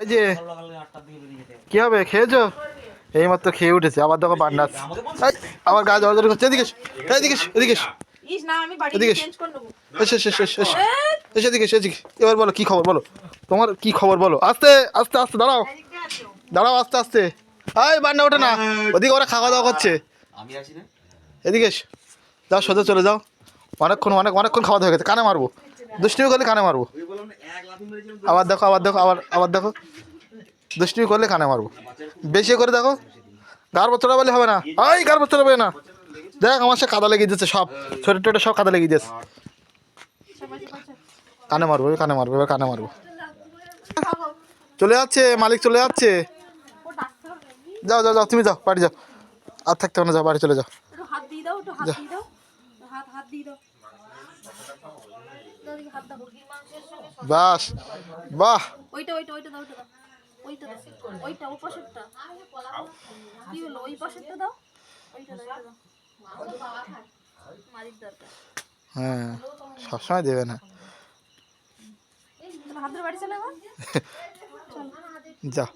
এই যে কি হবে খেয়েছো? এই মাত্র খেয়ে উঠেছে আবার দেখো বান্নাস আবার গা জল জল করছে এদিকে এদিকে এসো, এদিকে এবার বলো কি খবর বলো? তোমার কি খবর বলো? আস্তে আস্তে আস্তে দাঁড়াও। দাঁড়াও আস্তে আস্তে। এই বান্না ওঠে না। ওদিকে ওরা খাওয়া দাওয়া করছে। আমি আছি না? এদিকে এসো। যাও সোজা চলে যাও। অনেকক্ষণ অনেক অনেকক্ষণ খাওয়া দাওয়া হয়ে গেছে। কানে মারবো। দুষ্টুমি করলে কানে মারবো। ওই আবার দেখো আবার দেখো আবার আবার দেখো। দুষ্টুমি করলে কানে মারবো। বেশি করে দেখো। গার বছর বলে হবে না। এই গার বছর হবে না। দেখ আমার সে কাদা লেগে দিচ্ছে সব। ছোটো ছোটো সব কাদা লেগে দিচ্ছে কানে মারবো কানে মারবো এবার কানে মারবো। চলে যাচ্ছে মালিক চলে যাচ্ছে। যাও যাও যাও তুমি যাও বাড়ি যাও। আর থাকতে হবে না যাও বাড়ি চলে যাও। হাত দিয়ে দাও। হাত বাস বাহ। ওইটা ওইটা ওইটা দাও ওইটা দাও। ওইটা ওইটা ও পাশেরটা। কি হলো? ওই পাশেরটা দাও। ওইটা দাও ওইটা মারির দরকার। হ্যাঁ সবসময় দেবে না। হাত ধরে বাড়ি চলে যা